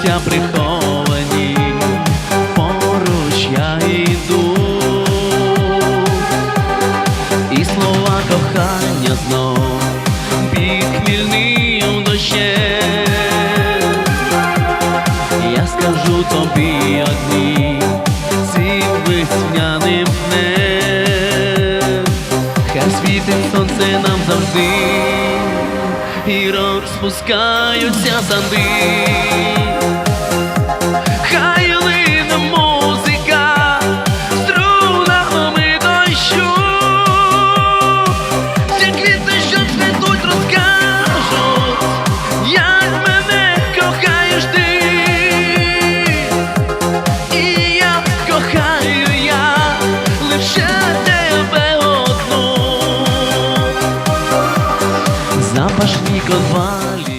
почуття приховані, поруч я йду, і слова кохання знов під хмільним дощем. Я скажу тобі одні цим весняним днем, хай світить сонце нам завжди, і розпускаються санди Хай музика, в струнах дощу, всі квіти, що цвітуть, розкажуть, як мене. запашні ковалі.